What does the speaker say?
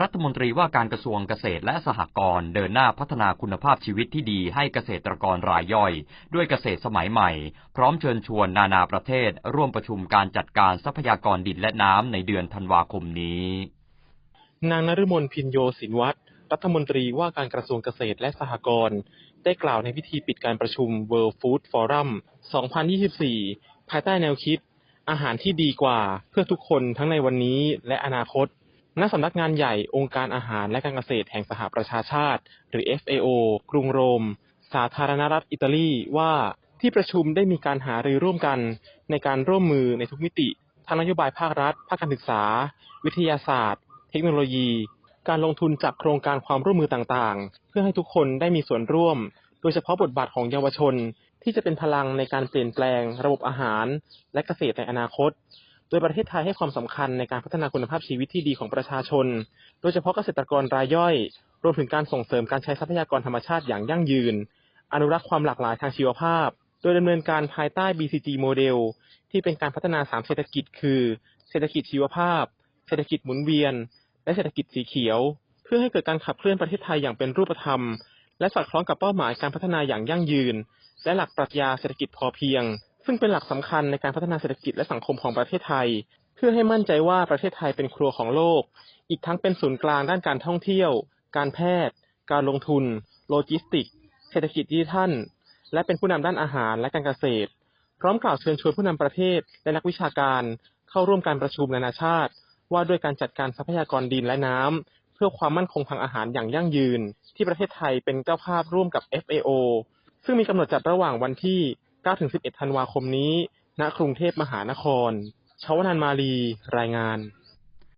รัฐมนตรีว่าการกระทรวงเกษตรและสหกรณ์เดินหน้าพัฒนาคุณภาพชีวิตที่ดีให้เกษตรกรรายย่อย ด้วยเกษตรสมัยใหม่ พร้อมเชิญชวนนานาประเทศ ร่วมประชุมการจัดการทรัพยากรดินและน้ำในเดือนธันวาคมนี้ นางนฤมลพินโยสินวัตรรัฐมนตรีว่าการกระทรวงเกษตรและสหกรณ์ได้กล่าวในพิธีปิดการประชุม World Food Forum 2024 ภายใต้แนวคิด อาหารที่ดีกว่าเพื่อทุกคนทั้งในวันนี้และอนาคต ณสำนักงานใหญ่องค์การอาหารและการเกษตรแห่งสหประชาชาติ หรือ FAO กรุงโรม สาธารณรัฐอิตาลีว่าที่ประชุมได้มีการหารือร่วมกัน ในการร่วมมือในทุกมิติทั้งนโยบายภาครัฐ ภาคการศึกษา วิทยาศาสตร์ เทคโนโลยี การลงทุนจากโครงการความร่วมมือต่างๆ เพื่อให้ทุกคนได้มีส่วนร่วม โดยเฉพาะบทบาทของเยาวชน ที่จะเป็นพลังในการเปลี่ยนแปลง ระบบอาหาร และเกษตรในอนาคต ดยประเทศไทยให้ความสำคัญในการพัฒนาคุณภาพชีวิตที่ดีของประชาชน โดยเฉพาะเกษตรกรรายย่อย รวมถึงการส่งเสริมการใช้ทรัพยากรธรรมชาติอย่างยั่งยืน อนุรักษ์ความหลากหลายทางชีวภาพ โดยดำเนินการภายใต้ BCG โมเดลที่เป็นการพัฒนาสามเศรษฐกิจ คือ เศรษฐกิจชีวภาพ เศรษฐกิจหมุนเวียน และเศรษฐกิจสีเขียว เพื่อให้เกิดการขับเคลื่อนประเทศไทยอย่างเป็นรูปธรรม และสอดคล้องกับเป้าหมายการพัฒนาอย่างยั่งยืน และหลักปรัชญาเศรษฐกิจพอเพียง ซึ่งเป็นหลักสำคัญในการพัฒนาเศรษฐกิจและสังคมของประเทศไทย เพื่อให้มั่นใจว่าประเทศไทยเป็นครัวของโลก อีกทั้งเป็นศูนย์กลางด้านการท่องเที่ยว การแพทย์ การลงทุน โลจิสติก เศรษฐกิจดิจิทัล และเป็นผู้นำด้านอาหารและการเกษตร พร้อมกล่าวเชิญชวนผู้นำประเทศและนักวิชาการ เข้าร่วมการประชุมนานาชาติ ว่าด้วยการจัดการทรัพยากรดินและน้ำเพื่อความมั่นคงทางอาหารอย่างยั่งยืน ที่ประเทศไทยเป็นเจ้าภาพร่วมกับ FAO ซึ่งมีกำหนดจัดระหว่างวันที่ 9-11 ธันวาคมนี้ ณ กรุงเทพมหานคร ชวนันท์มาลี รายงาน